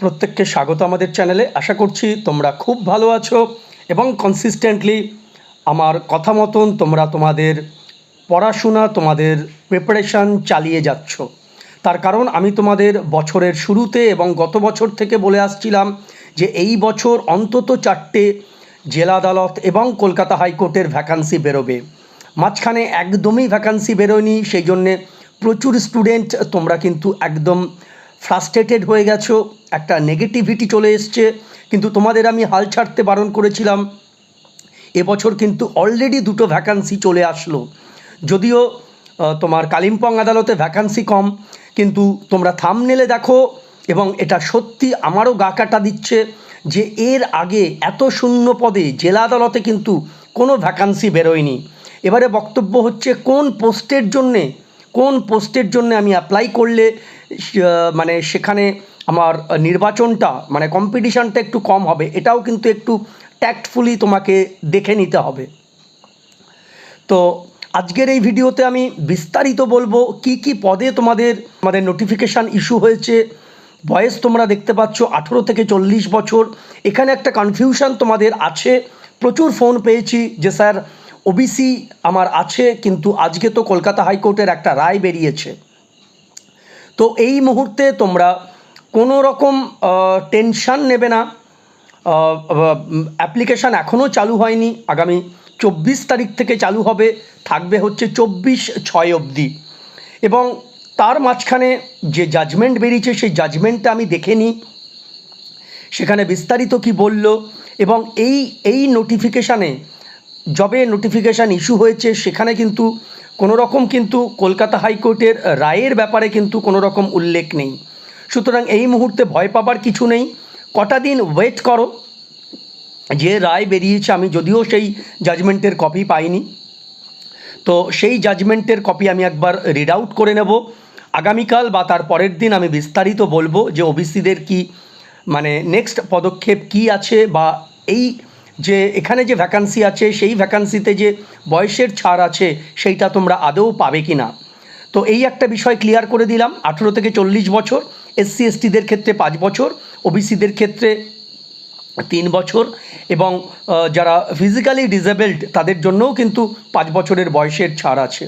প্রত্যেককে স্বাগত আমাদের চ্যানেলে। আশা করছি তোমরা খুব ভালো আছো এবং কনসিস্টেন্টলি আমার কথা মতন তোমরা তোমাদের পড়াশোনা, তোমাদের প্রিপারেশান চালিয়ে যাচ্ছ। তার কারণ আমি তোমাদের বছরের শুরুতে এবং গত বছর থেকে বলে আসছিলাম যে এই বছর অন্তত চারটে জেলা আদালত এবং কলকাতা হাইকোর্টের ভ্যাকান্সি বেরোবে। মাঝখানে একদমই ভ্যাকান্সি বেরোয়নি, সেই জন্যে প্রচুর স্টুডেন্ট তোমরা কিন্তু একদম ফ্রাস্ট্রেটেড হয়ে গেছো, একটা নেগেটিভিটি চলে এসছে, কিন্তু তোমাদের আমি হাল ছাড়তে বারণ করেছিলাম। এবছর কিন্তু অলরেডি দুটো ভ্যাকান্সি চলে আসলো। যদিও তোমার কালিম্পং আদালতে ভ্যাকান্সি কম, কিন্তু তোমরা থামনেলে দেখো এবং এটা সত্যি আমারও গা কাটা দিচ্ছে যে এর আগে এত শূন্য পদে জেলা আদালতে কিন্তু কোনো ভ্যাকান্সি বেরোয়নি। এবারে বক্তব্য হচ্ছে, কোন পোস্টের জন্যে, কোন পোস্টের জন্য আমি অ্যাপ্লাই করলে মানে সেখানে আমার নির্বাচনটা মানে কম্পিটিশানটা একটু কম হবে, এটাও কিন্তু একটু ট্যাক্টফুলি তোমাকে দেখে নিতে হবে। তো আজকের এই ভিডিওতে আমি বিস্তারিত বলব কি কি পদে তোমাদের আমাদের নোটিফিকেশান ইস্যু হয়েছে, বয়স তোমরা দেখতে পাচ্ছ, আঠেরো থেকে চল্লিশ বছর। এখানে একটা কনফিউশন তোমাদের আছে, প্রচুর ফোন পেয়েছি যে স্যার ওবিসি আমার আছে, কিন্তু আজকে তো কলকাতা হাইকোর্টের একটা রায় বেরিয়েছে। তো এই মুহূর্তে তোমরা কোনো রকম টেনশান নেবে না। অ্যাপ্লিকেশান এখনও চালু হয়নি। আগামী চব্বিশ তারিখ থেকে চালু হবে। থাকবে হচ্ছে চব্বিশ ছয় অবধি। এবং তার মাঝখানে যে জাজমেন্ট বেরিয়েছে, সেই জাজমেন্টটা আমি দেখে নিই। সেখানে বিস্তারিত কি বলল এবং এই এই নোটিফিকেশানে যবে নোটিফিকেশান ইস্যু হয়েছে, সেখানে কিন্তু কোনো রকম কিন্তু কলকাতা হাইকোর্টের রায়ের ব্যাপারে কিন্তু কোনো রকম উল্লেখ নেই। সুতরাং এই মুহূর্তে ভয় পাবার কিছু নেই। কটা দিন ওয়েট করো। যে রায় বেরিয়েছে আমি যদিও সেই জাজমেন্টের কপি পাইনি। তো সেই জাজমেন্টের কপি আমি একবার রিড আউট করে নেব। আগামীকাল বা তার পরের দিন আমি বিস্তারিত বলব যে ওবিসিদের কি মানে নেক্সট পদক্ষেপ কি আছে বা এই যে এখানে যে ভ্যাকান্সি আছে, সেই ভ্যাকান্সিতে যে বয়সের ছাড় আছে, সেইটা তোমরা আদৌ পাবে কি না তো এই একটা বিষয় ক্লিয়ার করে দিলাম। আঠেরো থেকে চল্লিশ বছর এসসি এসটিদের ক্ষেত্রে পাঁচ বছর ওবিসিদের ক্ষেত্রে তিন বছর এবং যারা ফিজিক্যালি ডিসেবলড তাদের জন্যও কিন্তু পাঁচ বছরের বয়সের ছাড় আছে।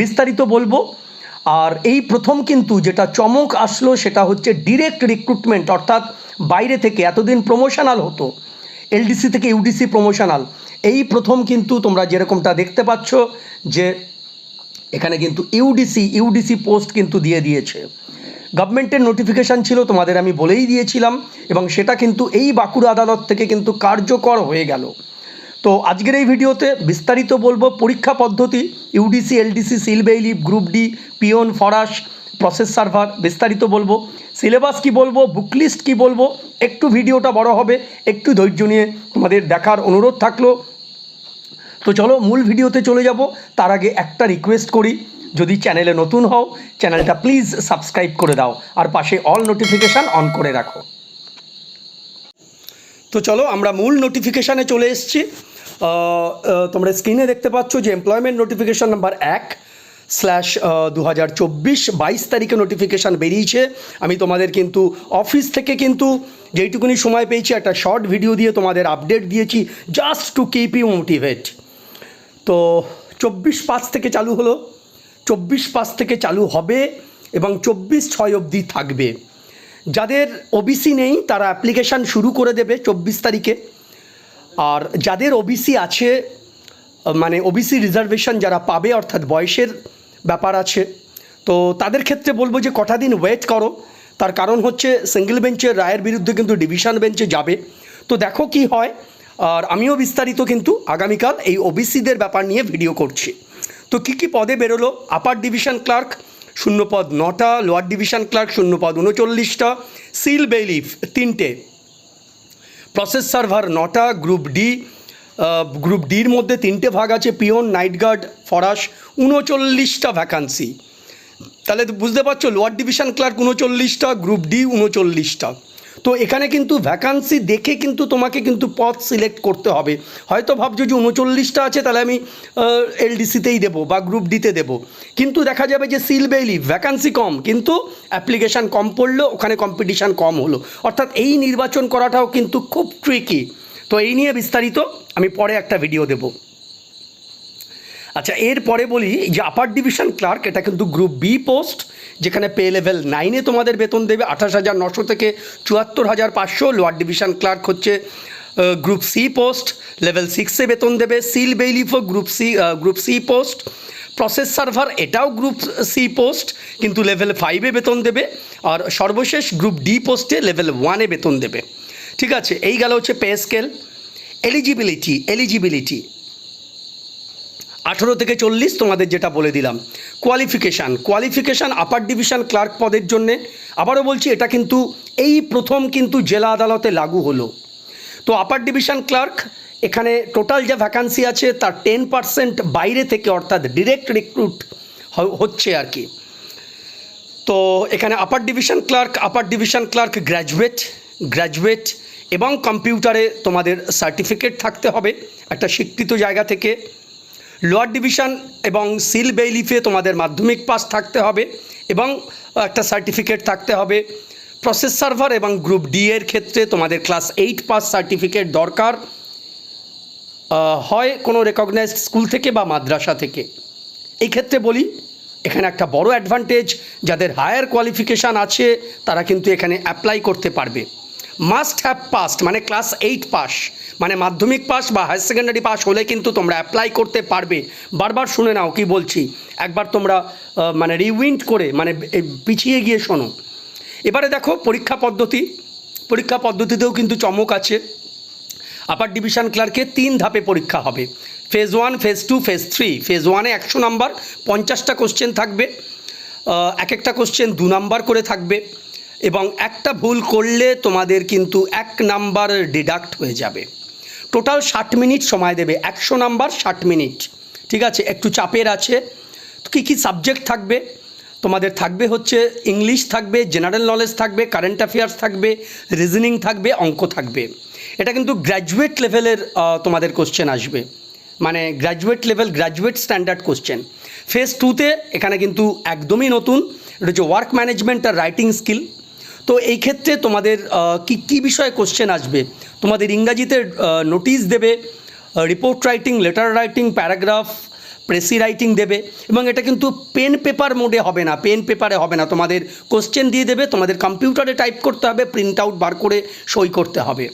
বিস্তারিত বলব, আর এই প্রথম কিন্তু যেটা চমক আসলো, সেটা হচ্ছে ডিরেক্ট রিক্রুটমেন্ট অর্থাৎ বাইরে থেকে এতদিন প্রমোশনাল হতো এলডিসি থেকে ইউডিসি প্রমোশনাল। এই প্রথম কিন্তু তোমরা যেরকমটা দেখতে পাচ্ছ যে এখানে কিন্তু ইউডিসি ইউডিসি পোস্ট কিন্তু দিয়ে দিয়েছে। গভর্নমেন্টের নোটিফিকেশান ছিল, তোমাদের আমি বলেই দিয়েছিলাম, এবং সেটা কিন্তু এই বাঁকুড়া আদালত থেকে কিন্তু কার্যকর হয়ে গেল। তো আজকের এই ভিডিওতে বিস্তারিত বলব, পরীক্ষা পদ্ধতি, UDC, LDC, seal bailiff, group D, peon, ফরাস, প্রসেস সার্ভার, বিস্তারিত বলব। সিলেবাস কি বলব বুকলিস্ট কি বলব, একটু ভিডিওটা বড় হবে, একটু ধৈর্য নিয়ে তোমাদের দেখার অনুরোধ থাকল। তো চলো, মূল ভিডিওতে চলে যাব। তার আগে একটা রিকোয়েস্ট করি, যদি চ্যানেলে নতুন হও চ্যানেলটা প্লিজ সাবস্ক্রাইব করে দাও, আর পাশে অল নোটিফিকেশান অন করে রাখো। তো চলো, আমরা মূল নোটিফিকেশানে চলে এসেছি। তোমরা স্ক্রিনে দেখতে পাচ্ছ যে এমপ্লয়মেন্ট নোটিফিকেশান নাম্বার এক স্ল্যাশ দু হাজার চব্বিশ বাইশ তারিখে নোটিফিকেশান বেরিয়েছে। আমি তোমাদের কিন্তু অফিস থেকে কিন্তু যেইটুকুনি সময় পেয়েছি একটা শর্ট ভিডিও দিয়ে তোমাদের আপডেট দিয়েছি just to keep you motivate তো চব্বিশ পাঁচ থেকে চালু হলো, চব্বিশ পাঁচ থেকে চালু হবে এবং চব্বিশ ছয় অবধি থাকবে। যাদের ওবিসি নেই, তারা অ্যাপ্লিকেশান শুরু করে দেবে চব্বিশ তারিখে। আর যাদের ওবিসি আছে মানে ওবিসি রিজার্ভেশন যারা পাবে, অর্থাৎ বয়সের ব্যাপার আছে। তো তাদের ক্ষেত্রে বলব যে কটা দিন ওয়েট করো। তার কারণ হচ্ছে সিঙ্গেল বেঞ্চের রায়ের বিরুদ্ধে কিন্তু ডিভিশন বেঞ্চে যাবে। তো দেখো কি হয়। আর আমিও বিস্তারিত কিন্তু আগামীকাল এই ওবিসিদের ব্যাপার নিয়ে ভিডিও করছি। তো কী কী পদে বেরোলো? আপার ডিভিশন ক্লার্ক শূন্যপদ নটা লোয়ার ডিভিশন ক্লার্ক শূন্যপদ উনচল্লিশটা সিল বেলিফ তিনটে প্রসেস সার্ভার নটা গ্রুপ ডি গ্রুপ ডির মধ্যে তিনটে ভাগ আছে পিওন নাইট গার্ড ফরাস, উনচল্লিশটা ভ্যাকান্সি তাহলে বুঝতে পারছ লোয়ার ডিভিশন ক্লার্ক উনচল্লিশটা গ্রুপ ডি উনচল্লিশটা। তো এখানে কিন্তু ভ্যাকান্সি দেখে কিন্তু তোমাকে কিন্তু পথ সিলেক্ট করতে হবে। হয়তো ভাবছ যে উনচল্লিশটা আছে, তাহলে আমি এলডিসিতেই দেবো বা গ্রুপ ডিতে দেবো। কিন্তু দেখা যাবে যে সিল বেইলি ভ্যাকান্সি কম, কিন্তু অ্যাপ্লিকেশান কম পড়ল, ওখানে কম্পিটিশান কম হলো। অর্থাৎ এই নির্বাচন করাটাও কিন্তু খুব ট্রিকি তো এই নিয়ে বিস্তারিত আমি পরে একটা ভিডিও দেবো। আচ্ছা এরপরে বলি যে আপার ডিভিশন ক্লার্ক এটা কিন্তু গ্রুপ বি পোস্ট যেখানে পে লেভেল নাইনে তোমাদের বেতন দেবে আঠাশ হাজার নশো থেকে চুয়াত্তর হাজার পাঁচশো। লোয়ার ডিভিশন ক্লার্ক হচ্ছে গ্রুপ সি পোস্ট লেভেল সিক্সে বেতন দেবে seal বেইলিফও group C group C post process server এটাও গ্রুপ সি পোস্ট কিন্তু লেভেল ফাইভে বেতন দেবে। আর সর্বশেষ গ্রুপ ডি পোস্টে লেভেল ওয়ানে বেতন দেবে। ঠিক আছে, এই গেল হচ্ছে পে স্কেল। এলিজিবিলিটি এলিজিবিলিটি আঠেরো থেকে চল্লিশ তোমাদের যেটা বলে দিলাম। Qualification qualification upper division clerk পদের জন্যে। আবারও বলছি, এটা কিন্তু এই প্রথম কিন্তু জেলা আদালতে লাগু হলো। তো আপার ডিভিশন ক্লার্ক এখানে টোটাল যা ভ্যাকান্সি আছে, তার টেন পার্সেন্ট বাইরে থেকে অর্থাৎ ডিরেক্ট রিক্রুট হচ্ছে আর কি। তো এখানে upper division clerk upper division clerk graduate graduate এবং কম্পিউটারে তোমাদের সার্টিফিকেট থাকতে হবে একটা স্বীকৃত জায়গা থেকে। লোয়ার ডিভিশন এবং সিল বেইলিফে তোমাদের মাধ্যমিক পাস থাকতে হবে এবং একটা সার্টিফিকেট থাকতে হবে। প্রসেস সার্ভার এবং গ্রুপ ডি এর ক্ষেত্রে তোমাদের ক্লাস এইট পাস সার্টিফিকেট দরকার। হয় কোনো রেকগনাইজড স্কুল থেকে বা মাদ্রাসা থেকে। এই ক্ষেত্রে বলি, এখানে একটা বড় অ্যাডভান্টেজ যাদের হায়ার কোয়ালিফিকেশান আছে, তারা কিন্তু এখানে অ্যাপ্লাই করতে পারবে। মাস্ট হ্যাভ পাস্ট মানে ক্লাস এইট পাস মানে মাধ্যমিক পাস বা হায়ার সেকেন্ডারি পাস হলে কিন্তু তোমরা অ্যাপ্লাই করতে পারবে। বারবার শুনে নাও কি বলছি। একবার তোমরা মানে রিউইন্ড করে মানে পিছিয়ে গিয়ে শোনো। এবারে দেখো পরীক্ষা পদ্ধতি। পরীক্ষা পদ্ধতিতেও কিন্তু চমক আছে। আপার ডিভিশন ক্লার্কে তিন ধাপে পরীক্ষা হবে। Phase one phase two phase three phase ওয়ানে একশো নাম্বার পঞ্চাশটা কোশ্চেন থাকবে। এক একটা কোশ্চেন দু নাম্বার করে থাকবে। এবং একটা ভুল করলে তোমাদের কিন্তু এক নাম্বার ডিডাক্ট হয়ে যাবে। টোটাল ষাট মিনিট সময় দেবে। একশো নাম্বার ষাট মিনিট ঠিক আছে? একটু চাপের আছে। কী কী সাবজেক্ট থাকবে? তোমাদের থাকবে হচ্ছে ইংলিশ থাকবে জেনারেল নলেজ থাকবে কারেন্ট অ্যাফেয়ার্স থাকবে রিজনিং থাকবে, অঙ্ক থাকবে। এটা কিন্তু গ্র্যাজুয়েট লেভেলের তোমাদের কোশ্চেন আসবে। মানে graduate level graduate standard question phase টুতে এখানে কিন্তু একদমই নতুন। এটা হচ্ছে ওয়ার্ক ম্যানেজমেন্ট আর রাইটিং স্কিল তো এই ক্ষেত্রে তোমাদের কি, কী বিষয়ে কোশ্চেন আসবে? তোমাদের ইংরাজিতে নোটিশ দেবে report writing letter writing paragraph precis writing দেবে এবং এটা কিন্তু পেন পেপার মোডে হবে না পেন পেপারে হবে না। তোমাদের কোশ্চেন দিয়ে দেবে, তোমাদের কম্পিউটারে টাইপ করতে হবে প্রিন্ট আউট বার করে সই করতে হবে।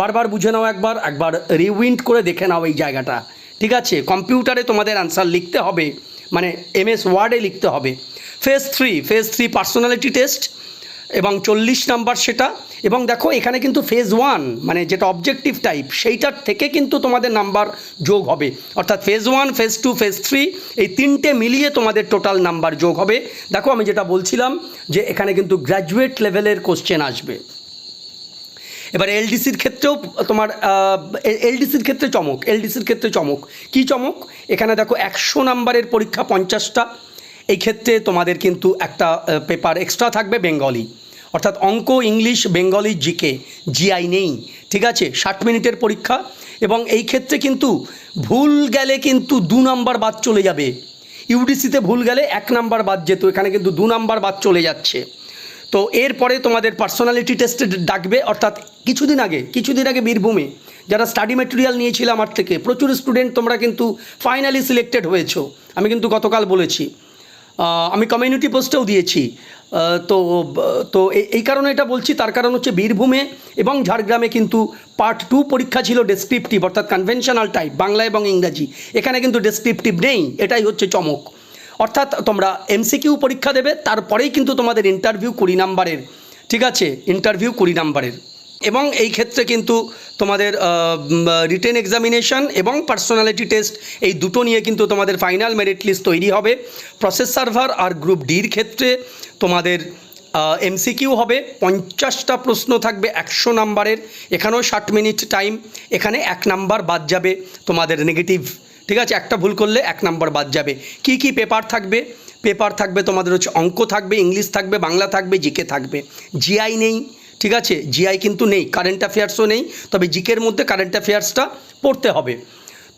বারবার বুঝে নাও একবার একবার রিউইন্ড করে দেখে নাও এই জায়গাটা। ঠিক আছে? কম্পিউটারে তোমাদের অ্যান্সার লিখতে হবে মানে এমএস ওয়ার্ডে লিখতে হবে। Phase three phase three personality test এবং চল্লিশ নাম্বার সেটা। এবং দেখো, এখানে কিন্তু ফেজ ওয়ান মানে যেটা অবজেক্টিভ টাইপ সেইটার থেকে কিন্তু তোমাদের নাম্বার যোগ হবে। অর্থাৎ phase one phase two phase three এই তিনটে মিলিয়ে তোমাদের টোটাল নাম্বার যোগ হবে। দেখো, আমি যেটা বলছিলাম যে এখানে কিন্তু গ্র্যাজুয়েট লেভেলের কোশ্চেন আসবে। এবার এলডিসির ক্ষেত্রেও তোমার এলডিসির ক্ষেত্রে চমক এলডিসির ক্ষেত্রে চমক। কি চমক? এখানে দেখো, একশো নাম্বারের পরীক্ষা পঞ্চাশটা। এই ক্ষেত্রে তোমাদের কিন্তু একটা পেপার এক্সট্রা থাকবে বেঙ্গলি অর্থাৎ অঙ্ক, ইংলিশ, বেঙ্গলি, জিকে, জিআই নেই, ঠিক আছে? ষাট মিনিটের পরীক্ষা এবং এই ক্ষেত্রে কিন্তু ভুল গেলে কিন্তু দু নাম্বার বাদ চলে যাবে। ইউডিসিতে ভুল গেলে এক নাম্বার বাদ যেত, এখানে কিন্তু দু নাম্বার বাদ চলে যাচ্ছে। তো এরপরে তোমাদের পার্সোনালিটি টেস্টে ডাকবে, অর্থাৎ কিছুদিন আগে কিছুদিন আগে বীরভূমে যারা স্টাডি মেটেরিয়াল নিয়েছিল আমার থেকে, প্রচুর স্টুডেন্ট তোমরা কিন্তু ফাইনালি সিলেক্টেড হয়েছো। আমি কিন্তু গতকাল বলেছি। আমি কমিউনিটি পোস্টেও দিয়েছি। তো তো এই- কারণে এটা বলছি, তার কারণ হচ্ছে বীরভূমে এবং ঝাড়গ্রামে কিন্তু পার্ট টু পরীক্ষা ছিল ডেসক্রিপটিভ অর্থাৎ কনভেনশনাল টাইপ বাংলা এবং ইংরাজি। এখানে কিন্তু ডেসক্রিপটিভ নেই, এটাই হচ্ছে চমক। অর্থাৎ তোমরা এমসিকিউ পরীক্ষা দেবে, তারপরেই কিন্তু তোমাদের ইন্টারভিউ কুড়ি নাম্বারের ঠিক আছে? ইন্টারভিউ কুড়ি নাম্বারের এবং এই ক্ষেত্রে কিন্তু তোমাদের রিটেন এক্সামিনেশন এবং পার্সোনালিটি টেস্ট এই দুটো নিয়ে কিন্তু তোমাদের ফাইনাল মেরিট লিস্ট তৈরি হবে। প্রসেস সার্ভার আর গ্রুপ ডির ক্ষেত্রে তোমাদের এমসিকিউ হবে। পঞ্চাশটা প্রশ্ন থাকবে একশো নাম্বারের। এখানেও ষাট মিনিট টাইম এখানে এক নাম্বার বাদ যাবে তোমাদের নেগেটিভ ঠিক আছে? একটা ভুল করলে এক নাম্বার বাদ যাবে। কি কি পেপার থাকবে? পেপার থাকবে তোমাদের হচ্ছে অঙ্ক থাকবে ইংলিশ থাকবে, বাংলা থাকবে জিকে থাকবে। জিআই নেই। ঠিক আছে জিআই কিন্তু নেই কারেন্ট অ্যাফেয়ার্সও নেই, তবে জিকের মধ্যে কারেন্ট অ্যাফেয়ার্সটা পড়তে হবে।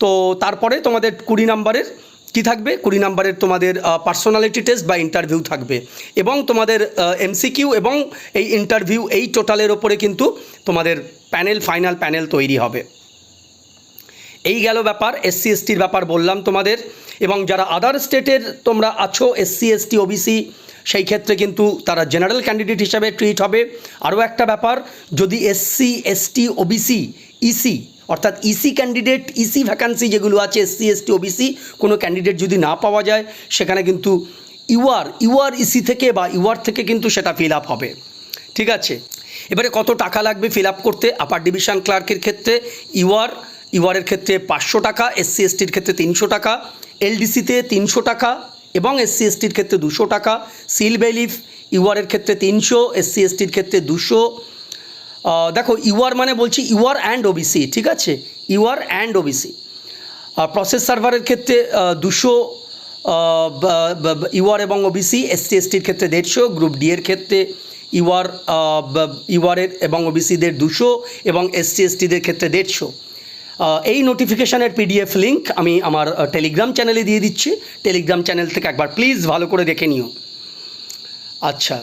তো তারপরে তোমাদের কুড়ি নাম্বারের কি থাকবে? কুড়ি নাম্বারের তোমাদের পার্সোনালিটি টেস্ট বা ইন্টারভিউ থাকবে। এবং তোমাদের এমসিকিউ এবং এই ইন্টারভিউ এই টোটালের ওপরে কিন্তু তোমাদের প্যানেল ফাইনাল প্যানেল তৈরি হবে। এই গেল ব্যাপার এসসি এসটির ব্যাপার বললাম তোমাদের। এবং যারা আদার স্টেটের তোমরা আছো এসসি এসটি ওবিসি সেই ক্ষেত্রে কিন্তু তারা জেনারেল ক্যান্ডিডেট হিসাবে ট্রিট হবে। আরও একটা ব্যাপার, যদি এসসি এসটি ওবিসি ইসি অর্থাৎ ইসি ক্যান্ডিডেট ইসি ভ্যাকান্সি যেগুলো আছে এসসি এসটি ওবিসি কোনো ক্যান্ডিডেট যদি না পাওয়া যায়, সেখানে কিন্তু ইউআর ইউআর ইসি থেকে বা ইউআর থেকে কিন্তু সেটা ফিল আপ হবে। ঠিক আছে? এবারে কত টাকা লাগবে ফিল আপ করতে? আপার ডিভিশন ক্লার্কের ক্ষেত্রে ইউআর ইউআরের ক্ষেত্রে পাঁচশো টাকা এসসি এসটির ক্ষেত্রে তিনশো টাকা এলডিসিতে তিনশো টাকা এবং এসসি এসটির ক্ষেত্রে দুশো টাকা সিল বেলিফ ইউআরের ক্ষেত্রে তিনশো এসসি এসটির ক্ষেত্রে দুশো। দেখো ইউআর মানে বলছি ইউআর অ্যান্ড ওবিসি ঠিক আছে? ইউআর অ্যান্ড ওবিসি প্রসেস সার্ভারের ক্ষেত্রে দুশো ইউআর এবং ওবিসি এসসি এসটির ক্ষেত্রে দেড়শো গ্রুপ ডি এর ক্ষেত্রে ইউআর ইউআরের এবং ওবিসিদের দুশো এবং এসসি এসটিদের ক্ষেত্রে দেড়শো। এই নোটিফিকেশানের পিডিএফ লিঙ্ক আমি আমার টেলিগ্রাম চ্যানেলে দিয়ে দিচ্ছি। টেলিগ্রাম চ্যানেল থেকে একবার প্লিজ ভালো করে দেখে নিও। আচ্ছা।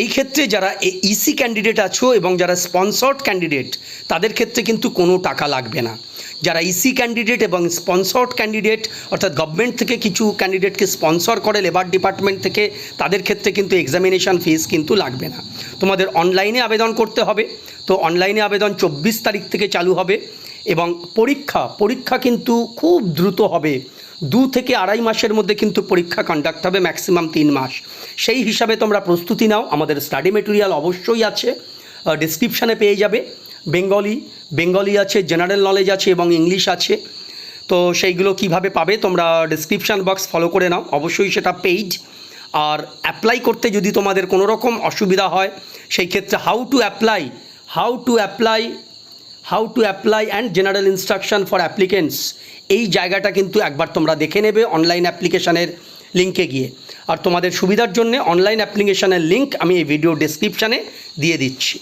এই ক্ষেত্রে যারা ইসি ক্যান্ডিডেট আছো এবং যারা স্পন্সর্ড ক্যান্ডিডেট তাদের ক্ষেত্রে কিন্তু কোনো টাকা লাগবে না। যারা ইসি ক্যান্ডিডেট এবং স্পন্সর্ড ক্যান্ডিডেট অর্থাৎ গভর্নমেন্ট থেকে কিছু ক্যান্ডিডেটকে স্পন্সর করে লেবার ডিপার্টমেন্ট থেকে, তাদের ক্ষেত্রে কিন্তু এক্সামিনেশান ফিস কিন্তু লাগবে না। তোমাদের অনলাইনে আবেদন করতে হবে। তো অনলাইনে আবেদন চব্বিশ তারিখ থেকে চালু হবে এবং পরীক্ষা পরীক্ষা কিন্তু খুব দ্রুত হবে। দু থেকে আড়াই মাসের মধ্যে কিন্তু পরীক্ষা কন্ডাক্ট হবে ম্যাক্সিমাম তিন মাস। সেই হিসাবে তোমরা প্রস্তুতি নাও। আমাদের স্টাডি মেটেরিয়াল অবশ্যই আছে। ডিসক্রিপশানে পেয়ে যাবে। বেঙ্গলি বেঙ্গলি আছে জেনারেল নলেজ আছে এবং ইংলিশ আছে। তো সেইগুলো কীভাবে পাবে তোমরা ডিসক্রিপশান বক্স ফলো করে নাও। অবশ্যই সেটা পেইড আর অ্যাপ্লাই করতে যদি তোমাদের কোনো রকম অসুবিধা হয়, সেই ক্ষেত্রে how to apply how to apply how to apply and general instruction for applicants এই জায়গাটা কিন্তু একবার তোমরা দেখে নেবে অনলাইন অ্যাপ্লিকেশানের লিঙ্কে গিয়ে। আর তোমাদের সুবিধার জন্য অনলাইন অ্যাপ্লিকেশানের লিঙ্ক আমি এই ভিডিও ডেসক্রিপশানে দিয়ে দিচ্ছি।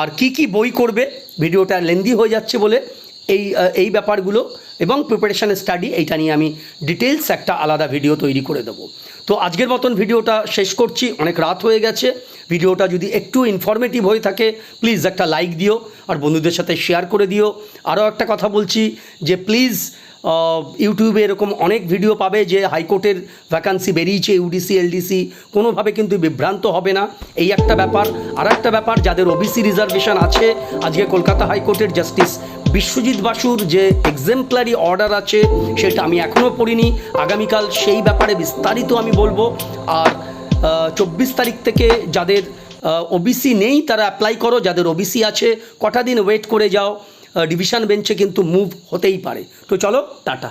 আর কি কি বই করবে? ভিডিওটা লেন্দি হয়ে যাচ্ছে বলে এই এই ব্যাপারগুলো এবং প্রিপারেশান স্টাডি এইটা নিয়ে আমি ডিটেলস একটা আলাদা ভিডিও তৈরি করে দেবো। তো আজকের মতন ভিডিওটা শেষ করছি, অনেক রাত হয়ে গেছে। ভিডিওটা যদি একটু ইনফরমেটিভ হয়ে থাকে প্লিজ একটা লাইক দিও, আর বন্ধুদের সাথে শেয়ার করে দিও। আরও একটা কথা বলছি যে প্লিজ ইউটিউবে এরকম অনেক ভিডিও পাবে যে হাইকোর্টের ভ্যাকান্সি বেরিয়েছে ইউডিসি এলডিসি কোনোভাবে কিন্তু বিভ্রান্ত হবে না। এই একটা ব্যাপার। আর একটা ব্যাপার, যাদের ওবিসি রিজার্ভেশন আছে, আজকে কলকাতা হাইকোর্টের জাস্টিস বিশ্বজিৎ বাসুর যে এক্সেম্পলারি অর্ডার আছে, সেটা আমি এখনও পড়িনি। আগামীকাল সেই ব্যাপারে বিস্তারিত আমি বলব। আর চব্বিশ তারিখ থেকে যাদের ওবিসি নেই, তারা অ্যাপ্লাই করো। যাদের ওবিসি আছে, কটা দিন ওয়েট করে যাও। ডিভিশন বেঞ্চে কিন্তু মুভ হতেই পারে। তো চলো টাটা।